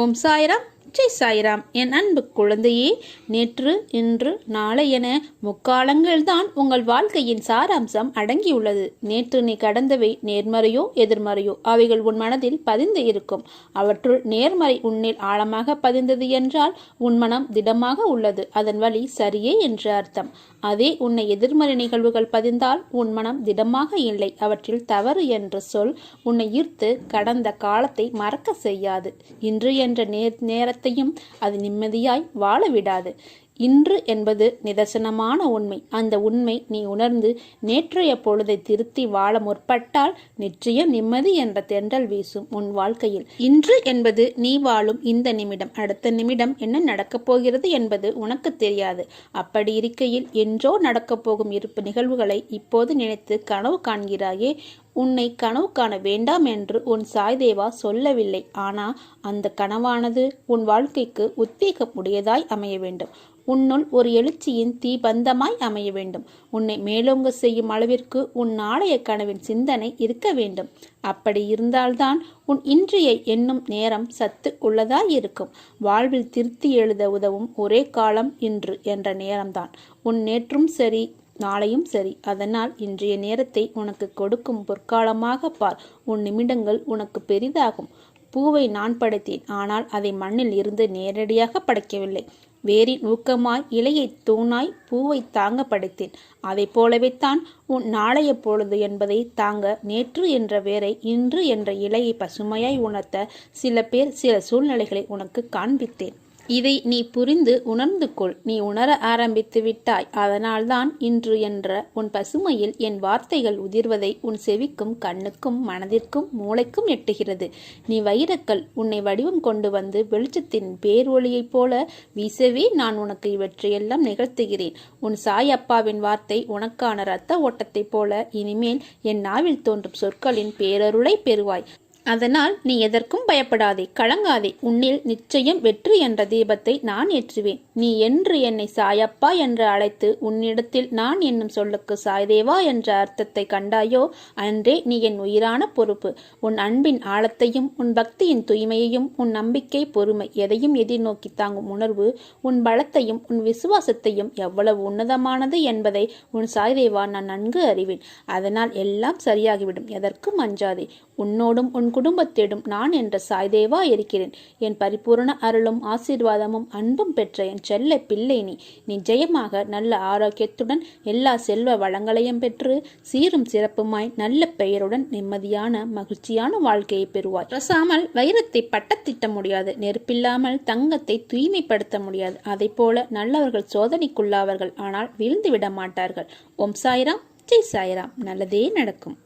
ஓம் சாய்ராம். ஜெய் சாய்ராம். என் அன்பு குழந்தையே நேற்று இன்று நாளை என முக்காலங்கள்தான் உங்கள் வாழ்க்கையின் சாராம்சம் அடங்கியுள்ளது. நேற்று நீ கடந்தவை நேர்மறையோ எதிர்மறையோ? அவைகள் உன் மனதில் பதிந்து இருக்கும். அவற்றுள் நேர்மறை உன்னில் ஆழமாக பதிந்தது என்றால் உன் மனம் திடமாக உள்ளது. அதன் வழி சரியே என்று அர்த்தம். அதே உன்னை எதிர்மறை நிகழ்வுகள் பதிந்தால் உன் மனம் திடமாக இல்லை. அவற்றில் தவறு என்ற சொல் உன்னை ஈர்த்து கடந்த காலத்தை மறக்க செய்யாது. இன்று என்ற நேர் குடும்பத்தையும் அது நிம்மதியாய் வாழ விடாது. இன்று என்பது நிதர்சனமான உண்மை. அந்த உண்மை நீ உணர்ந்து நேற்றைய பொழுதை திருத்தி வாழ முற்பட்டால் நிச்சயம் நிம்மதி என்ற தென்றல் வீசும் உன் வாழ்க்கையில். இன்று என்பது நீ வாழும் இந்த நிமிடம். அடுத்த நிமிடம் என்ன நடக்கப் போகிறது என்பது உனக்கு தெரியாது. அப்படி இருக்கையில் என்றோ நடக்கப் போகும் இருப்பு நிகழ்வுகளை இப்போது நினைத்து கனவு காண்கிறாயே உன்னை கனவு காண வேண்டாம் என்று உன் சாய்தேவா சொல்லவில்லை. ஆனா அந்த கனவானது உன் வாழ்க்கைக்கு உத்வேகம் உடையதாய் அமைய வேண்டும். உன்னுள் ஒரு எழுச்சியின் தீபந்தமாய் அமைய வேண்டும். உன்னை மேலோங்க செய்யும் அளவிற்கு உன் நாளைய கனவின் சிந்தனை இருக்க வேண்டும். அப்படி இருந்தால்தான் உன் இன்றைய எண்ணும் நேரம் சத்து உள்ளதாய் இருக்கும். வாழ்வில் திருத்தி எழுத உதவும் ஒரே காலம் இன்று என்ற நேரம்தான். உன் நேற்றும் சரி நாளையும் சரி. அதனால் இன்றைய நேரத்தை உனக்கு கொடுக்கும் பொற்காலமாக பார். உன் நிமிடங்கள் உனக்கு பெரிதாகும். பூவை நான் படைத்தேன். ஆனால் அதை மண்ணில் இருந்து நேரடியாக படைக்கவில்லை. வேரின் ஊக்கமாய் இலையை தூணாய் பூவை தாங்க படைத்தேன் அதை போலவே தான் உன் நாளைய பொழுது என்பதை தாங்க நேற்று என்ற வேரை இன்று என்ற இலையை பசுமையாய் உணர்த்த சில பேர் சில சூழ்நிலைகளை உனக்கு காண்பித்தேன். இதை நீ புரிந்து உணர்ந்து கொள் நீ உணர ஆரம்பித்து விட்டாய். அதனால்தான் இன்று என்ற உன் பசுமையில் என் வார்த்தைகள் உதிர்வதை உன் செவிக்கும் கண்ணுக்கும் மனதிற்கும் மூளைக்கும் எட்டுகிறது. நீ வைரக்கல் உன்னை வடிவம் கொண்டு வந்து வெளிச்சத்தின் பேரொளியைப் போல வீசவே நான் உனக்கு இவற்றையெல்லாம் நிகழ்த்துகிறேன். உன் சாய் அப்பாவின் வார்த்தை உனக்கான இரத்த ஓட்டத்தைப் போல இனிமேல் என் நாவில் தோன்றும் சொற்களின் பேரருளை பெறுவாய். அதனால் நீ எதற்கும் பயப்படாதே. கலங்காதே. உன்னில் நிச்சயம் வெற்றி என்ற தீபத்தை நான் ஏற்றுவேன். நீ என்று என்னை சாயப்பா என்று அழைத்து உன்னிடத்தில் நான் என்னும் சொல்லுக்கு சாய்தேவா என்ற அர்த்தத்தை கண்டாயோ அன்றே நீ என் உயிரான பொறுப்பு. உன் அன்பின் ஆழத்தையும் உன் பக்தியின் தூய்மையையும் உன் நம்பிக்கை பொறுமை எதையும் எதிர்நோக்கி தாங்கும் உணர்வு உன் பலத்தையும் உன் விசுவாசத்தையும் எவ்வளவு உன்னதமானது என்பதை உன் சாய்தேவா நான் நன்கு அறிவேன். அதனால் எல்லாம் சரியாகிவிடும். எதற்கும் அஞ்சாதே. உன்னோடும் உன் குடும்பத்திடும் நான் என்ற சாய்தேவா இருக்கிறேன். என் பரிபூரண அருளும் ஆசீர்வாதமும் அன்பும் பெற்ற என் செல்ல பிள்ளை நீ. நிச்சயமாக நல்ல ஆரோக்கியத்துடன் எல்லா செல்வ வளங்களையும் பெற்று சீரும் சிறப்புமாய் நல்ல பெயருடன் நிம்மதியான மகிழ்ச்சியான வாழ்க்கையை பெறுவாய். ரசாமல் வைரத்தை பட்டத்திட்ட முடியாது. நெருப்பில்லாமல் தங்கத்தை தூய்மைப்படுத்த முடியாது. அதை போல நல்லவர்கள் சோதனைக்குள்ளாவர்கள். ஆனால் வீழ்ந்து விட மாட்டார்கள். ஓம் சாய்ராம் ஜெய் சாய்ராம். நல்லதே நடக்கும்.